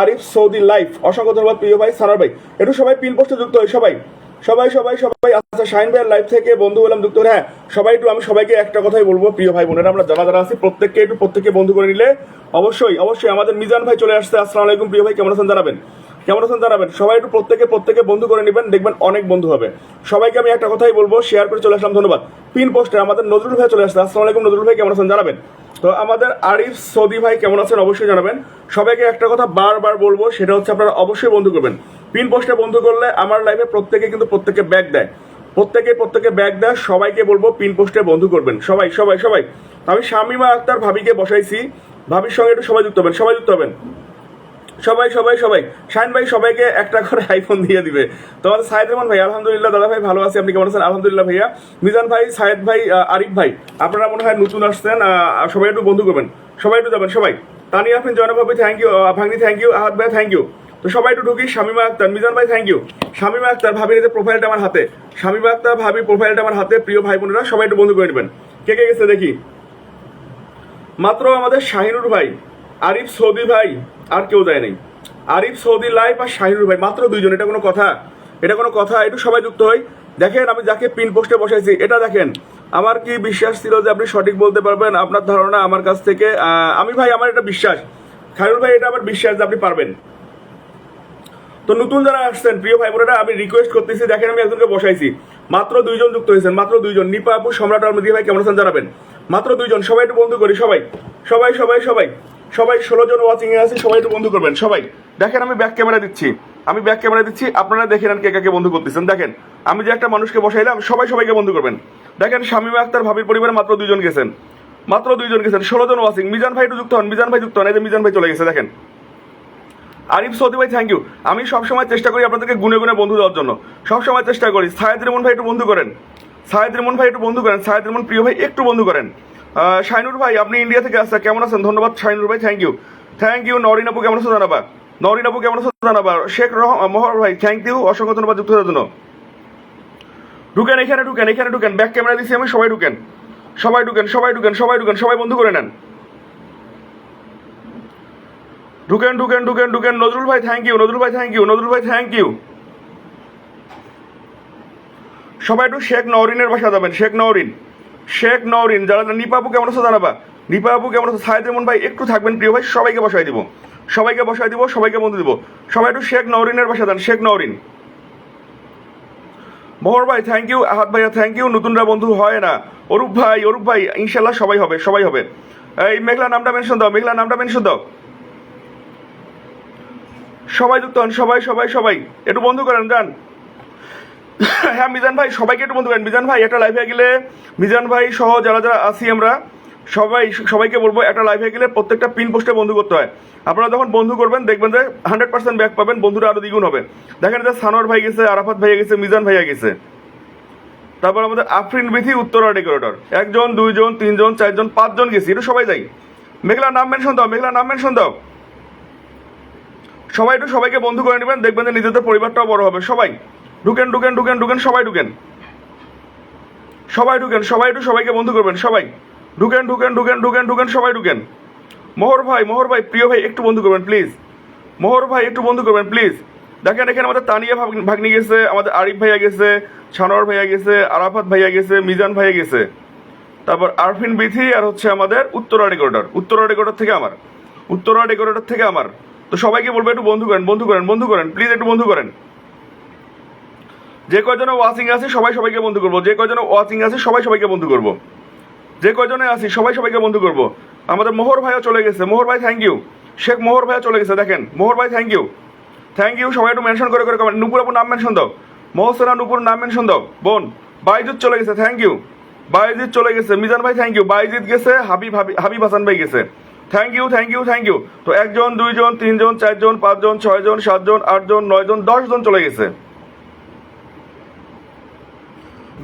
Arif Saudi life. অসংখ্য ধন্যবাদ প্রিয় ভাই সানার ভাই। একটু সবাই পিন পোস্টে যুক্ত হয়, সবাই। সবাই সবাই সবাই আচ্ছা শাহিন ভাইয়ের লাইফ থেকে বন্ধু হলাম, যুক্ত হ্যাঁ সবাই একটু, আমি সবাইকে একটা কথাই বলব, প্রিয় ভাই বোনেরা, আমরা যারা যারা আছি, প্রত্যেককে একটু, প্রত্যেককে বন্ধু করে নিলে অবশ্যই অবশ্যই আমাদের মিজান ভাই চলে আসছে। আসসালামু আলাইকুম, প্রিয় ভাই, কেমন আছেন জানাবেন? কেমন আছেন জানাবেন? সবাই একটু প্রত্যেকে প্রত্যেকে বন্ধু করে নেবেন, দেখবেন অনেক বন্ধু হবে। সবাইকে আমি একটা কথাই বলব শেয়ার করে চলে আসলাম, ধন্যবাদ। পিন পোস্টে আমাদের নজরুল ভাই চলে আসছে। আসসালামু আলাইকুম, নজরুল ভাই, কেমন আছেন জানাবেন? তো আমাদের আরিফ, সৌদি ভাই কেমন আছেন অবশ্যই জানাবেন। সবাইকে একটা কথা বারবার বলব, সেটা হচ্ছে আপনারা অবশ্যই বন্ধু করবেন। পিন পোস্টে বন্ধু করলে আমার লাইফে প্রত্যেকে কিন্তু প্রত্যেকে ব্যাগ দেয়। প্রত্যেকে প্রত্যেকে ব্যাগ দেয়, সবাইকে বলব পিন পোস্টে বন্ধু করবেন। সবাই সবাই সবাই। আমি শামিমা আক্তার ভাবিকে বসাইছি। ভাবির সঙ্গে একটু সবাই যুক্ত হবেন, সবাই যুক্ত হবেন। সবাই সবাই সবাই। শাহিন ভাই সবাইকে একটা করে আইফোন দিয়ে দিবে। তোমাদের সাইদ রহমান ভাই, আলহামদুলিল্লাহ, দাদা ভাই ভালো আছি, আপনি কেমন আছেন? আলহামদুলিল্লাহ ভাইয়া। মিজান ভাই সাইদ ভাই আরিফ ভাই, আপনারা মনে হয় নতুন আসছেন সবাই একটু বন্ধু করবেন। সবাই একটু যাবেন, সবাই। তানিয়া আফরিন, জয়নব ভাবি থ্যাংক ইউ ভাগ্নি থ্যাংক ইউ আহাদ ভাই থ্যাংক ইউ তো সবাই একটু ঢুকি, শামিমা আক্তার, মিজান ভাই থ্যাংক ইউ শামিমা আক্তার এই যে প্রোফাইলটা আমার হাতে। শামিমা আক্তার, ভাবি প্রোফাইলটা আমার হাতে, প্রিয় ভাই বোনেরা, সবাই একটু বন্ধু করে নেবেন। কে কে গেছে দেখি? মাত্র আমাদের শাহিনুর ভাই। আরিফ সৌদি ভাই আর কেউ যায় নাই। আরিফ সৌদি লাইফ আর শাহিনুর ভাই, মাত্র দুইজন, এটা কোনো কথা? এটা কোনো কথা? একটু সবাই যুক্ত হই। দেখেন, আমি যাকে পিন পোস্টে বসাইছি, এটা দেখেন। আমার কি বিশ্বাস ছিল যে আপনি সঠিক বলতে পারবেন? আপনার ধারণা আমার কাছ থেকে আমি ভাই, আমার এটা বিশ্বাস। খায়রুল ভাই, এটা আমার বিশ্বাস যে আপনি পারবেন। তো নতুন যারা আসছেন, প্রিয় ভাই বোনেরা, আমি রিকোয়েস্ট করতেছি, দেখেন, আমি একজনকে বসাইছি। মাত্র দুইজন যুক্ত হয়েছেন, মাত্র দুইজন। নিপা আপু, সম্রাট আলমদি ভাই, কেমন আছেন জানাবেন? মাত্র দুইজন, সবাই একটু বন্ধু করি, সবাই। সবাই সবাই সবাই। সবাই ষোলো জন ওয়াচিং এ আছে, সবাই একটু বন্ধু করবেন, সবাই। দেখেন আমি ব্যাক ক্যামেরা দিচ্ছি। আমি ব্যাক ক্যামেরা দিচ্ছি, আপনারা দেখে নেন কে কাকে বন্ধু করতেছেন। দেখেন, আমি যে একটা মানুষকে বসাইলাম, সবাই সবাইকে বন্ধু করবেন। দেখেন, শামিমা আক্তার ভাবির পরিবারে মাত্র দুইজন গেছেন। মাত্র দুইজন গেছেন, ষোলো জন ওয়াচিং মিজান ভাই একটু যুক্ত হন, মিজান ভাই যুক্ত হন, এই যে মিজান ভাই চলে গেছে, দেখেন। আরিফ সৌদি ভাই থ্যাংক ইউ আমি সবসময় চেষ্টা করি আপনাদেরকে গুনে গুনে বন্ধু দেওয়ার জন্য। সবসময় চেষ্টা করি। সায়েদ রেমন ভাই একটু বন্ধু করেন। সায়েদ রেমন ভাই একটু বন্ধু করেন। সায়েদ রেমন প্রিয় ভাই একটু বন্ধু করেন। শাইনুর ভাই, আপনি ইন্ডিয়া থেকে আসছেন। কেমন আছেন? ধন্যবাদ শাইনুর ভাই thank you thank you Norin আপু, কেমন আছেন জানাবা? নরিন আপু, কেমন আছেন জানাবা? শেখ রহ মোহর ভাই থ্যাংক ইউ অসংখ্য ধন্যবাদ যুক্ত হওয়ার জন্য। ঢুকেন, এখানে ঢুকেন এখানে ঢুকেন। ব্যাক ক্যামেরা দিচ্ছি আমি, সবাই ঢুকেন। সবাই ঢুকেন সবাই ঢুকেন সবাই ঢুকেন, সবাই বন্ধু করে নেন। ঢুকেন ঢুকেন ঢুকেন ঢুকেন। নজরুল ভাই থ্যাংক ইউ নজরুল ভাই থ্যাংক ইউ নজরুল ভাই থ্যাংক ইউ সবাই একটু শেখ নওরিনের বাসা যাবেন, শেখ নওরিন শেখ নওরিন যারা নিপাপু কেমন আছে জানাবা। নিপাপু কেমন আছে সাহেদ রেমন ভাই, একটু থাকবেন প্রিয় ভাই, সবাইকে বসাই দিব। সবাইকে বসাই দিব, সবাইকে বন্ধু দিব। সবাই একটু শেখ নওরিনের বাসা দেন শেখ নওরিন মোহর ভাই থ্যাংক ইউ আহাত ভাইয়া থ্যাংক ইউ নতুনরা বন্ধু হয় না। অরূপ ভাই অরূপ ভাই ইনশাল্লাহ সবাই হবে সবাই হবে। এই মেঘলা নামটা মেনশন দাও মেঘলা নামটা মেনশন দাও। সবাই যুক্ত হন, সবাই সবাই সবাই। একটু বন্ধু করেন, যান। হ্যাঁ মিজান ভাই, সবাইকে একটু বন্ধু মিজান ভাই, একটা লাইভে গেলে মিজান ভাই সহ যারা যারা আছি আমরা, সবাই সবাইকে বলব, একটা লাইভে গেলে প্রত্যেকটা পিন পোস্টে বন্ধু করতে হয়। আপনারা যখন বন্ধু করবেন, দেখবেন যে হান্ড্রেড পার্সেন্ট ব্যাক পাবেন, বন্ধুরা আরও দ্বিগুণ হবে। দেখেন যে সানোয়ার ভাই গেছে, আরাফাত ভাইয়া গেছে, মিজান ভাইয়া গেছে। তারপর আমাদের আফরিন বিথি, উত্তরা ডেকোরেটর একজন, দুইজন, তিনজন, চারজন, পাঁচজন গেছি, এটা সবাই যাই। মেঘলা নাম মেনশন দাও মেঘলা নাম মেনশন দাও। সবাই একটু সবাইকে বন্ধু করে নেবেন, দেখবেন যে নিজেদের পরিবারটাও বড় হবে, সবাই। ঢুকেন ঢুকেন ঢুকেন ঢুকেন, সবাই ঢুকেন। সবাই ঢুকেন, সবাই একটু সবাইকে বন্ধু করবেন, সবাই। ঢুকেন ঢুকেন ঢুকেন ঢুকেন ঢুকেন, সবাই ঢুকেন। মোহর ভাই মোহর ভাই, প্রিয় ভাই, একটু বন্ধু করবেন প্লিজ মোহর ভাই, একটু বন্ধু করবেন প্লিজ দেখেন, এখানে আমাদের তানিয়া ভাগ- ভাগ্নি গেছে, আমাদের আরিফ ভাইয়া গেছে, ছানোয়ার ভাইয়া গেছে, আরাফাত ভাইয়া গেছে, মিজান ভাইয়া গেছে। তারপর আরফিন বিথি আর হচ্ছে আমাদের উত্তরা ডেকোরেটর উত্তরা ডেকোরেটর থেকে আমার। উত্তরা ডেকোরেটর থেকে আমার। তো সবাইকে বলব একটু বন্ধু করেন বন্ধু করেন বন্ধু করেন প্লিজ একটু বন্ধু করেন। যে কয়জনে ওয়াচিং আছে, সবাই সবাইকে বন্ধু করব। যে কয়জনে ওয়াচিং আছে, সবাই সবাইকে বন্ধু করব। যে কয়জনে আছি, সবাই সবাইকে বন্ধু করব। আমাদের মোহর ভাইও চলে গেছে। মোহর ভাই থ্যাংক ইউ শেখ মোহর ভাইও চলে গেছে, দেখেন। মোহর ভাই থ্যাংক ইউ থ্যাংক ইউ সবাই একটু মেনশন করে করে কমেন্ট নুপুর আপুর নাম মেনশন দাও। মহসেনা নুপুর নাম মেনশন দাও। বোন বাইজুদ চলে গেছে থ্যাংক ইউ বাইজিৎ চলে গেছে। মিজান ভাই থ্যাংক ইউ বাইজিৎ গেছে, হাবিব হাবিব হাবিব হাসান ভাই গেছে। Thank you thank you thank you তো একজন, দুইজন, তিনজন, চারজন, পাঁচজন, ছয়জন, সাতজন, আটজন, নয়জন, দশজন চলে গেছে।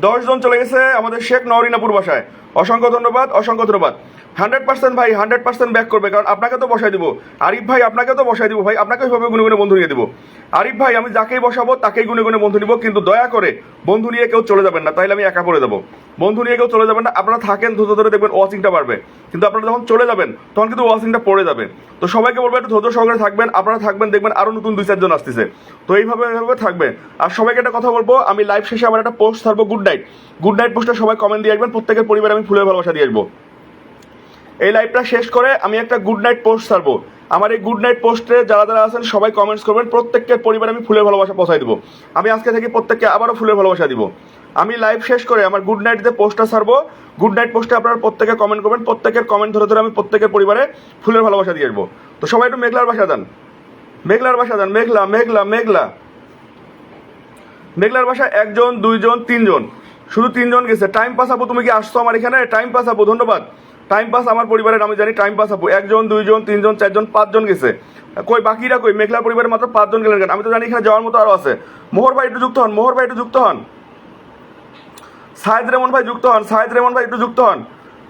দশজন চলে গেছে আমাদের শেখ নওরিনাপুর বাসায়। অসংখ্য ধন্যবাদ অসংখ্য ধন্যবাদ। হান্ড্রেড পার্সেন্ট ভাই, হান্ড্রেড পার্সেন্ট ব্যাক করবে, কারণ আপনাকে তো বসাই দিব। আরিফ ভাই, আপনাকে তো বসাই দিব, ভাই, আপনাকে ওইভাবে গুনে গুনে বন্ধু নিয়ে দিব। আরিফ ভাই, আমি যাকেই বসাবো, তাকেই গুনে গুনে বন্ধু নিব, কিন্তু দয়া করে বন্ধু নিয়ে কেউ চলে যাবেন না, তাইলে আমি একা পড়ে যাব। বন্ধু নিয়ে কেউ চলে যাবেন না, আপনারা থাকেন, ধৈর্য ধরে দেখবেন ওয়াচিংটা বাড়বে। কিন্তু আপনারা যখন চলে যাবেন, তখন কিন্তু ওয়াচিংটা পড়ে যাবে। তো সবাইকে বলব, একটু ধৈর্য সহকারে থাকবেন, আপনারা থাকবেন, দেখবেন আরও নতুন দুই চারজন আসতেছে। তো এইভাবে এইভাবে থাকবে। আর সবাইকে একটা কথা বলব, আমি লাইভ শেষে আমার একটা পোস্ট থাকব গুড নাইট গুড নাইট পোস্টটা সবাই কমেন্ট দিয়ে আসবেন, প্রত্যেকের পরিবারে আমি ফুলের ভালোবাসা দিয়ে আসব। এই লাইভটা শেষ করে আমি একটা গুড নাইট পোস্ট ছাড়বো। আমার এই গুড নাইট পোস্টে যারা যারা আছেন, সবাই কমেন্টস করবেন। প্রত্যেকের পরিবারে আমি ফুলের ভালোবাসা পৌঁছাই দিব। আমি আজকে থেকে প্রত্যেককে আবারও ফুলের ভালোবাসা দিব। আমি লাইভ শেষ করে আমার গুড নাইট যে পোস্টটা ছাড়বো। গুড নাইট পোস্টে আপনারা প্রত্যেকে কমেন্ট করবেন। প্রত্যেকের কমেন্ট ধরে ধরে আমি প্রত্যেকের পরিবারে ফুলের ভালোবাসা দিয়ে আসব। তো সবাই একটু মেঘলার বাসা দেন মেঘলার বাসা দেন মেঘলা মেঘলা মেঘলা। মেঘলার বাসা একজন, দুইজন, তিনজন। শুধু তিনজন গেছে। টাইম পাস আপু, তুমি কি আসছো আমার এখানে? টাইম পাস আপু, ধন্যবাদ। টাইম পাস আমার পরিবারের, আমি জানি টাইম পাস আপু। একজন, দুইজন, তিনজন, চারজন, পাঁচজন গেছে। কই, বাকিরা কই? মেঘলা পরিবারের মাত্র পাঁচজন গেলেন আমি তো জানি এখানে যাওয়ার মতো আরও আছে। মোহর ভাই একটু যুক্ত হন, মোহর ভাই একটু যুক্ত হন। সাহেদ রেমন ভাই যুক্ত হন সাহেদ রেমন ভাই একটু যুক্ত হন।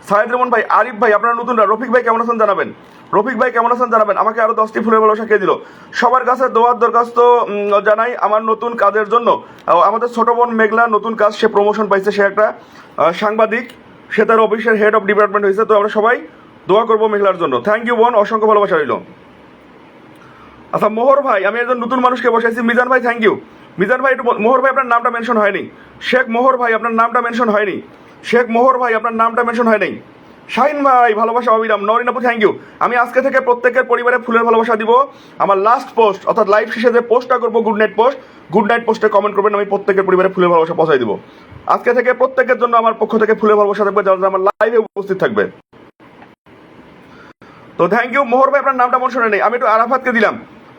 সাহেদ রেমন ভাই, আরিফ ভাই, আপনারা নতুনরা, রফিক ভাই কেমন আছেন জানাবেন? রফিক ভাই কেমন আছেন জানাবেন? আমাকে আরও দশটি ফুলের ভালোবাসা খেয়ে দিল? সবার কাছে দোয়ার দরখাস্ত জানাই আমার নতুন কাজের জন্য। আমাদের ছোট বোন মেঘলা নতুন কাজ সে প্রমোশন পাইছে, সে একটা সাংবাদিক। সে তার অফিসের হেড অফ ডিপার্টমেন্ট হয়েছে, তো আমরা সবাই দোয়া করব মেঘলার জন্য। থ্যাংক ইউ বোন অসংখ্য ভালোবাসা রইল। আচ্ছা মোহর ভাই, আমি একজন নতুন মানুষকে বসাইছি। মিজান ভাই থ্যাংক ইউ মিজান ভাই, একটু মোহর ভাই, আপনার নামটা মেনশন হয়নি। শেখ মোহর ভাই, আপনার নামটা মেনশন হয়নি। শেখ মোহর ভাই, আপনার নামটা মেনশন হয়নি। শাহিন ভাই, ভালোবাসা অবিরাম। নরিন আপু থ্যাংক ইউ আমি আজকে থেকে প্রত্যেকের পরিবারে ফুলের ভালোবাসা দিব। আমার লাস্ট পোস্ট অর্থাৎ লাইভ শেষে যে পোস্টটা করব good night post good night পোস্টে কমেন্ট করবেন, আমি প্রত্যেকের পরিবারে ফুলের ভালোবাসা পৌঁছাই দিব। আজকে থেকে প্রত্যেকের জন্য আমার পক্ষ থেকে ফুলের ভালোবাসা থাকবে, যারা আমার লাইভে উপস্থিত থাকবে। তো থ্যাংক ইউ মোহর ভাই, আপনার নামটা মনে শুনে নেই। আমি একটু আরাফাতকে দিলাম।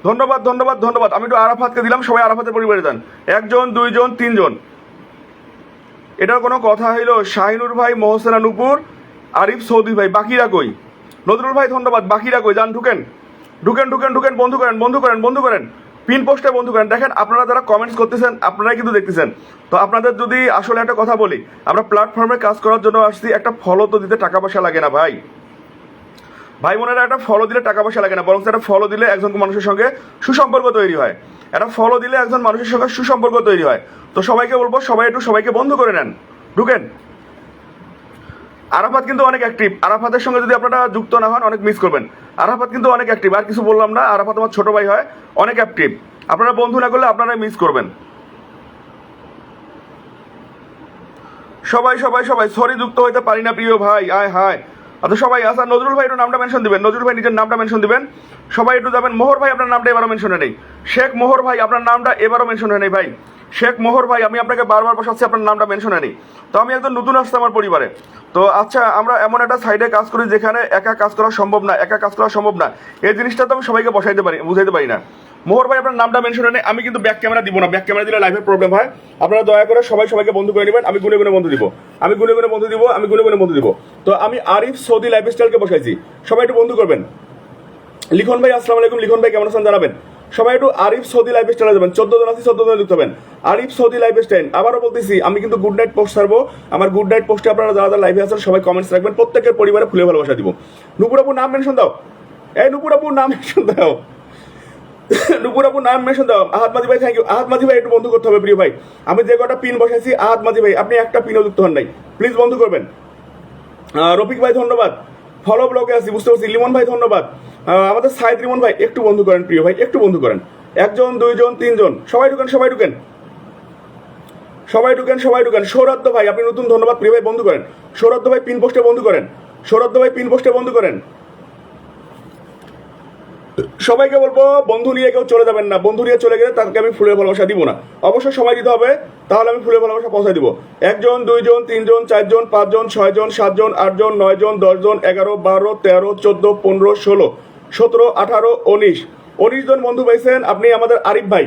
ধন্যবাদ ধন্যবাদ ধন্যবাদ। আমি একটু আরাফাতকে দিলাম, সবাই আরাফাতের পরিবারে যান। একজন, দুইজন, তিনজন। এটার কোনো কথা হইল শাহিনুর ভাই, মোহসেনা নুপুর। আরিফ সৌদি ভাই, বাকিরা কই? নজরুল ভাই, ধন্যবাদ। বাকিরা কই? যান, ঢুকেন। ঢুকেন ঢুকেন ঢুকেন, বন্ধু করেন বন্ধু করেন বন্ধু করেন। পিন পোস্টে বন্ধু করেন। দেখেন, আপনারা যারা কমেন্টস করতেছেন, আপনারাই কিন্তু দেখতেছেন। তো আপনাদের যদি আসলে একটা কথা বলি, আমরা প্ল্যাটফর্মে কাজ করার জন্য আসছি, একটা ফলো তো দিতে টাকা পয়সা লাগে না ভাই। ভাই বোনেরা, একটা ফলো দিলে টাকা পয়সা লাগে না বরং একটা ফলো দিলে একজন মানুষের সঙ্গে সুসম্পর্ক তৈরি হয়। একটা ফলো দিলে একজন মানুষের সঙ্গে সুসম্পর্ক তৈরি হয়। তো সবাইকে বলব, সবাই একটু সবাইকে বন্ধ করে নেন। ঢুকেন। আরাফাত কিন্তু অনেক অ্যাক্টিভ আরাফাতের সঙ্গে যদি আপনারা যুক্ত না হন, অনেক মিস করবেন। আরাফাত কিন্তু অনেক অ্যাক্টিভ আর কিছু বললাম না, আরাফাত আমার ছোট ভাই হয়, অনেক অ্যাক্টিভ আপনারা বন্ধু না করলে আপনারা মিস করবেন। সবাই সবাই সবাই সরি যুক্ত হইতে পারি না, প্রিয় ভাই। আয়, হায়। আচ্ছা সবাই আচ্ছা নজরুল ভাই, একটু নামটা মেনশন দিবেন। নজরুল ভাই, নিজের নামটা মেনশন দিবেন। সবাই একটু যাবেন। মোহর ভাই, আপনার নামটা এবারও মেনশনে নেই শেখ মোহর ভাই, আপনার নামটা এবারও মেনশনে নেই ভাই। শেখ মোহর ভাই, আমি আপনাকে বারবার বসাচ্ছি, আপনার নামটা মেনশনে নেই তো আমি একজন নতুন আসছি আমার পরিবারে। তো আচ্ছা আমরা এমন একটা সাইডে কাজ করি যেখানে একা কাজ করা সম্ভব না, একা কাজ করা সম্ভব না। এই জিনিসটা তো আমি সবাইকে বসাইতে পারি, বুঝাইতে পারি না। মোহর ভাই, আপনার নামটা মেনশনে নেই আমি কিন্তু ব্যাক ক্যামেরা দিব না। ব্যাক ক্যামেরা দিলে লাইভে প্রবলেম হয়। আপনারা দয়া করে সবাই সবাইকে বন্ধু করে নেবেন, আমি গুনে গুনে বন্ধু দিব। আমি গুনে গুনে বন্ধু দিব, আমি গুনে গুনে বন্ধু দিব। তো আমি আরিফ সৌদি লাইফ স্টাইলকে বসাইছি। সবাই একটু বন্ধু করবেন। লিখন ভাই, আসসালামু আলাইকুম। লিখন ভাই, কেমন আছেন জানাবেন? সবাই একটু আরিফ সৌদি লাইফ স্টাইলে যাবেন। চোদ্দ জন আছি, চোদ্দ জন যুক্ত হবেন। আরিফ সৌদি লাইফ স্টাইল আবারও বলতেছি, আমি কিন্তু গুড নাইট পোস্ট ছাড়বো। আমার গুড নাইট পোস্টে আপনারা যারা যারা লাইভে আছেন, সবাই কমেন্টস রাখবেন। প্রত্যেকের পরিবারে ফুলে ভালোবাসা দিব। নুপুর আপুর নাম মেনশন দাও। এই নুপুর আপুর নাম মেনশন দাও। নুপুর আপুর নাম মেনশন দাও। আহাত মাঝি ভাই থ্যাংক ইউ আহাত মাঝি ভাই, একটু বন্ধু করতে হবে প্রিয় ভাই। আমি যে কটা পিন বসাইছি, আহাত মাঝি ভাই, আপনি একটা পিনও যুক্ত হন নাই। প্লিজ বন্ধু করবেন। রফিক ভাই, ধন্যবাদ। ফলো ব্লকে আছি, বুঝতে পারছি। লিমন ভাই, ধন্যবাদ। আমাদের সাইদ লিমন ভাই, একটু বন্ধু করেন প্রিয় ভাই, একটু বন্ধু করেন। একজন, দুইজন, তিনজন, সবাই ঢুকেন সবাই ঢুকেন। সবাই ঢুকেন সবাই ঢুকেন। সৌরাদ্দ ভাই, আপনি নতুন, ধন্যবাদ, প্রিয় ভাই, বন্ধু করেন। সৌরাদ্দ ভাই, পিন পোস্টে বন্ধু করেন। সৌরাদ্দ ভাই, পিন পোস্টে বন্ধু করেন। সবাইকে বলব, বন্ধু নিয়ে কেউ চলে যাবেন না। বন্ধু নিয়ে চলে গেলে তাকে আমি ফুলের ভালোবাসা দিব না। অবশ্যই সময় দিতে হবে, তাহলে আমি ফুলের ভালোবাসা পৌঁছায় দিব। একজন, দুইজন, তিনজন, চারজন, পাঁচজন, ছয়জন, সাতজন, আটজন, নয়জন, দশজন, এগারো, বারো, তেরো, চোদ্দ, পনেরো, ষোলো। সতেরো, আঠারো, উনিশ। উনিশ জন বন্ধু পাইছেন আপনি আমাদের আরিফ ভাই।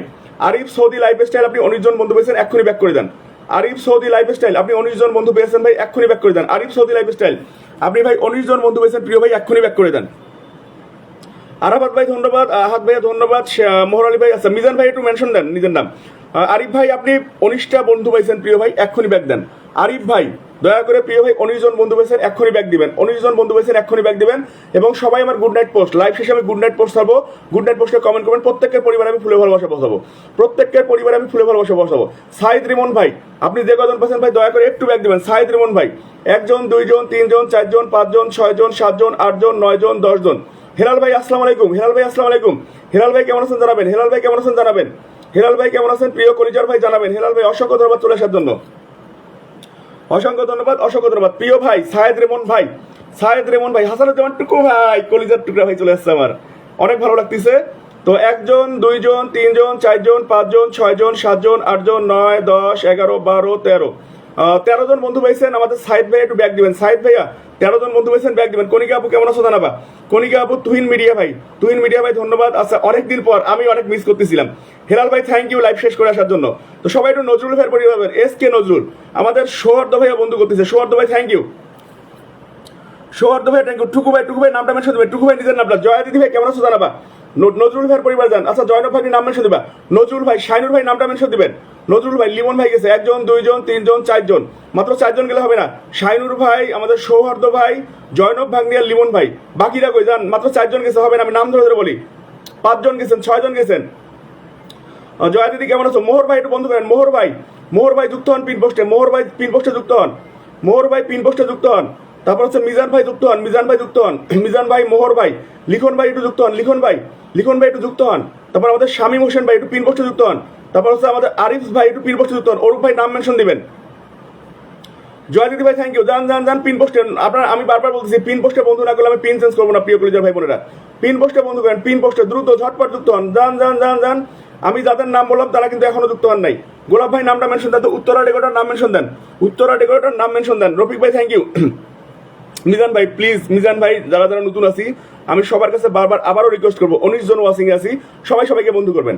আরিফ সৌদি লাইফ স্টাইল আপনি উনিশ জন বন্ধু পেয়েছেন এক্ষুনি ব্যাক করে দেন। আরিফ সৌদি লাইফ স্টাইল আপনি উনিশ জন বন্ধু পেয়েছেন ভাই, এক্ষুনি ব্যাক করে দেন। আরিফ সৌদি লাইফ স্টাইল আপনি ভাই উনিশ জন বন্ধু পেয়েছেন প্রিয় ভাই, এক্ষুনি ব্যাক করে দেন। আরাফাত ভাই, ধন্যবাদ। আহাত ভাইয়া, ধন্যবাদ। মোহর আলী ভাই আচ্ছা মিজান ভাই, একটু মেনশন দেন নিজের নাম। আরিফ ভাই, আপনি উনিশটা বন্ধু পাইছেন, প্রিয় ভাই, এক্ষুনি ব্যাক দেন। আরিফ ভাই দয়া করে প্রিয় ভাই, উনিশ জন বন্ধু পেয়েছেন, এক্ষুনি ব্যাগ দিবেন। উনিশ জন বন্ধু পেয়েছেন, এক্ষুনি ব্যাগ দিবেন। এবং সবাই আমার গুড নাইট পোস্ট লাইভ শেষে আমি গুড নাইট পোস্ট ছাড়বো। গুড নাইট পোস্টে কমেন্ট করবেন। প্রত্যেকের পরিবারে আমি ফুলে ভালোবাসা বসাবো। প্রত্যেকের পরিবারে আমি ফুলে ভালোবাসা বসাবো। সাইদ রিমন ভাই, আপনি যে কজন পেয়েছেন ভাই, দয়া করে একটু ব্যাগ দিবেন। সাইদ রিমন ভাই, একজন, দুইজন, তিনজন, চারজন, পাঁচজন, ছয়জন, সাতজন, আটজন, নয়জন, দশজন। হেলাল ভাই, আসসালামু আলাইকুম। হেলাল ভাই, আসসালামু আলাইকুম। হেলাল ভাই, কেমন আছেন জানাবেন? হেলাল ভাই, কেমন আছেন জানাবেন? হেলাল ভাই, কেমন আছেন? প্রিয় কলিজার ভাই, জানাবেন। হেলাল ভাই, অসংখ্য ধন্যবাদ চলে আসার জন্য। অসংখ্য ধন্যবাদ অসংখ্য ধন্যবাদ। প্রিয় ভাই সাহেদ রেমন ভাই। সাহেদ রেমন ভাই, হাসানুজ্জামান টুকু ভাই, কলিজার টুকরা ভাই চলে আসছে আমার। অনেক ভালো লাগতেছে। তো একজন, দুইজন, তিনজন, চারজন, পাঁচজন, ছয়জন, সাতজন, আটজন, নয়, দশ, এগারো, বারো, তেরো। তেরো জন বন্ধু পাইছেন, আমাদের সাইদ ভাই একটু ব্যাগ দিবেন। সাইদ ভাইয়া, তেরো জন বন্ধু পাইছেন ব্যাগ দিবেন। কনিকা আপু, কেমন আছো জানাবা? কনিকা আপু, তুহিন মিডিয়া ভাই। তুহিন মিডিয়া ভাই, ধন্যবাদ। আচ্ছা অনেকদিন পর আমি অনেক মিস করতেছিলাম। হেলাল ভাই থ্যাংক ইউ লাইভ শেষ করে আসার জন্য। তো সবাই একটু নজরুল ভাইয়ের পরিবার, এস কে নজরুল, আমাদের সোহর্দ ভাইয়া বন্ধু করতেছে। সোহর্দ ভাই থ্যাংক ইউ সৌহার্দ ভাই টুকু ভাই টুকু ভাই, নামটা মেনশন দেবে টুকু ভাই, নিজের নামটা। জয়া দিদি ভাই, কেমন আছো জানাবা? নজরুল ভাইয়ের পরিবার যান আচ্ছা জয়নব ভাই নাম মেনশন দিবা নজরুল ভাই, শাইনুর ভাই, নামটা মেনশন দিবেন নজরুল ভাই, লিমন ভাই গেছে। একজন, দুইজন, তিনজন, চারজন। মাত্র চারজন গেলে হবে না। শাইনুর ভাই, আমাদের সৌহার্দ ভাই, জয়নব ভাগ্নিয়ার লিমন ভাই। বাকিরা কই যান মাত্র চারজন গেছে, হবে না। আমি নাম ধরে ধরে বলি। পাঁচজন গেছেন, ছয়জন গেছেন। জয়া দিদি, কেমন আছো? মোহর ভাই, একটু বন্ধ করেন। মোহর ভাই মোহর ভাই যুক্ত হন পিন পোস্টে। মোহর ভাই পিন পোস্টে যুক্ত হন। মোহর ভাই পিন পোস্টে যুক্ত হন। তারপর হচ্ছে মিজান ভাই যুক্ত হন, মিজান ভাই যুক্ত হন, মিজান ভাই, মোহর ভাই, লিখন ভাই একটু যুক্ত হন, লিখন ভাই লিখন ভাই একটু যুক্ত হন। তারপর আমাদের শামীম হোসেন ভাই একটু পিন পোস্টে যুক্ত হন। তারপর হচ্ছে আমাদের আরিফ ভাই একটু পিন পোস্টে যুক্ত হন। অরূপ ভাই নাম মেনশন দিবেন। জয় দিদি ভাই থ্যাংক ইউ যান যান যান পিন পোস্টে আপনার, আমি বারবার বলতেছি পিন পোস্টে বন্ধু না করলে আমি পিন চেঞ্জ করব না, প্রিয় কলিজার ভাই বোনেরা। পিন পোস্টে বন্ধু করেন পিন পোস্টে দ্রুত, ঝটপট যুক্ত হন। জান জান জান জান আমি যাদের নাম বললাম, তারা কিন্তু এখনও যুক্ত হন নাই। গোলাপ ভাই নামটা মেনশন দেন, তো উত্তরা ডেকোটার নাম মেনশন দেন। উত্তরা ডেকোটার নাম মেনশন দেন। রফিক ভাই থ্যাংক ইউ মিজান ভাই প্লিজ মিজান ভাই, যারা যারা নতুন আছি, আমি সবার কাছে বারবার আবারও রিকোয়েস্ট করব। উনিশ জন ওয়াসিং আছি, সবাই সবাইকে বন্ধু করবেন।